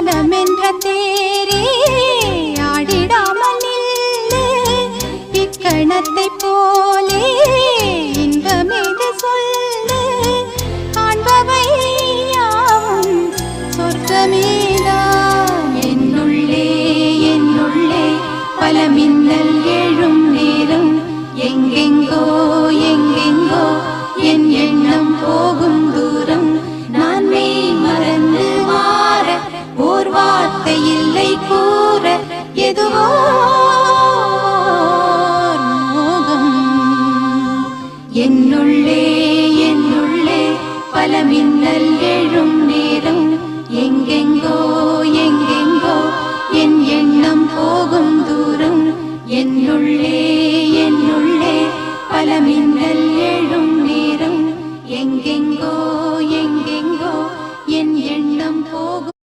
காலம் என்ற தேரே ஆடிடாமல் நில்லு. இக்கணத்தை போலே இன்பமேது சொல்லு? காண்பவை யாவும் சொர்க்கமேதான். என்னுள்ளே என்னுள்ளே பல மின்னல் வார்த்தையில்லை கூற எதுவோ மோகம். என்னுள்ளே என்னுள்ளே பல மின்னல் எழும் நேரம். எங்கெங்கோ எங்கெங்கோ என் எண்ணம் போகும் தூரம். என்னுள்ளே என்னுள்ளே பல மின்னல் எழும் நேரம். எங்கெங்கோ எங்கெங்கோ என் எண்ணம் போகும்